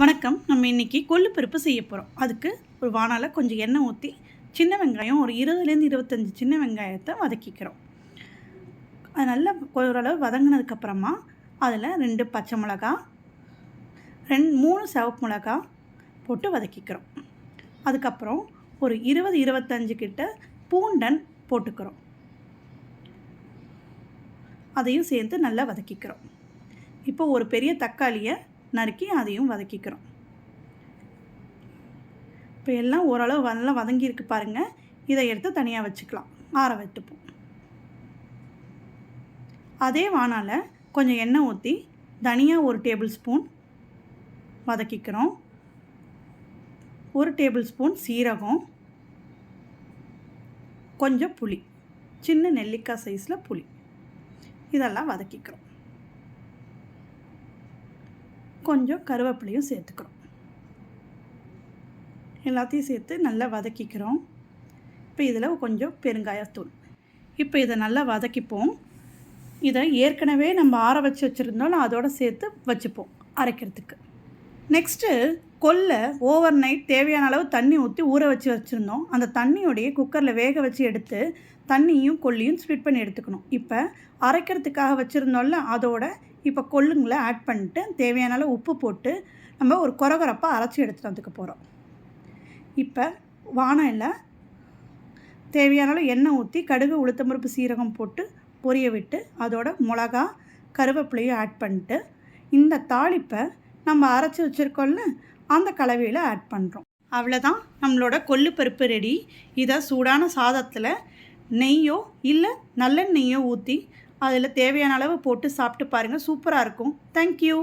வணக்கம். நம்ம இன்றைக்கி கொள்ளு பருப்பு செய்ய போகிறோம் அதுக்கு ஒரு வானால கொஞ்சம் எண்ணெய் ஊற்றி சின்ன வெங்காயம் ஒரு இருபதுலேருந்து இருபத்தஞ்சி சின்ன வெங்காயத்தை வதக்கிக்கிறோம். அது நல்லா ஓரளவு வதங்கினதுக்கப்புறமா அதில் ரெண்டு பச்சை மிளகா ரெண்டு மூணு சிவப்பு மிளகா போட்டு வதக்கிக்கிறோம். அதுக்கப்புறம் ஒரு இருபது இருபத்தஞ்சு கிட்ட பூண்டன் போட்டுக்கிறோம். அதையும் சேர்த்து நல்லா வதக்கிக்கிறோம். இப்போ ஒரு பெரிய தக்காளியை நறுக்கி அதையும் வதக்கிக்கிறோம். இப்போ எல்லாம் ஓரளவு நல்லா வதங்கியிருக்கு பாருங்கள் இதை எடுத்து தனியாக வச்சுக்கலாம். ஆற வச்சுப்போம் அதே வானால் கொஞ்சம் எண்ணெய் ஊற்றி தனியாக ஒரு டேபிள் ஸ்பூன் வதக்கிக்கிறோம். ஒரு டேபிள் ஸ்பூன் சீரகம். கொஞ்சம் புளி. சின்ன நெல்லிக்காய் சைஸில் புளி. இதெல்லாம் வதக்கிக்கிறோம். கொஞ்சம் கருவேப்பிலையும் சேர்த்துக்கிறோம். எல்லாத்தையும் சேர்த்து நல்லா வதக்கிக்கிறோம். இப்போ இதில் கொஞ்சம் பெருங்காயத்தூள். இப்போ இதை நல்லா வதக்கிப்போம். இதை ஏற்கனவே நம்ம ஆற வச்சு வச்சுருந்தோம். அதோடு சேர்த்து வச்சுப்போம் அரைக்கிறதுக்கு. நெக்ஸ்ட்டு கொல்லை ஓவர் நைட் தேவையான அளவு தண்ணி ஊற்றி ஊற வச்சு வச்சுருந்தோம். அந்த தண்ணியோடைய குக்கரில் வேக வச்சு எடுத்து தண்ணியும் கொல்லியும் ஸ்ப்ளிட் பண்ணி எடுத்துக்கணும். இப்போ அரைக்கிறதுக்காக வச்சுருந்தோம்ல அதோட இப்போ கொள்ளுங்களை ஆட் பண்ணிட்டு தேவையான அளவு உப்பு போட்டு நம்ம ஒரு குறகுறப்பாக அரைச்சி எடுத்துகிட்டு வந்துக்க போகிறோம் இப்போ வானலில் தேவையான அளவு எண்ணெய் ஊற்றி கடுகு உளுத்தம்பருப்பு சீரகம் போட்டு பொரிய விட்டு அதோட மிளகா கருவேப்பிலையும் ஆட் பண்ணிட்டு இந்த தாளிப்பை நம்ம அரைச்சி வச்சுருக்கோம்ல அந்த கலவையில் ஆட் பண்ணுறோம் அவ்வளோதான் நம்மளோட கொள்ளு பருப்பு ரெடி இதை சூடான சாதத்தில் நெய்யோ இல்லை நல்லெண்ணெய்யோ ஊற்றி அதில் தேவையான அளவு போட்டு சாப்பிட்டு பாருங்கள் சூப்பராக இருக்கும். தேங்க்யூ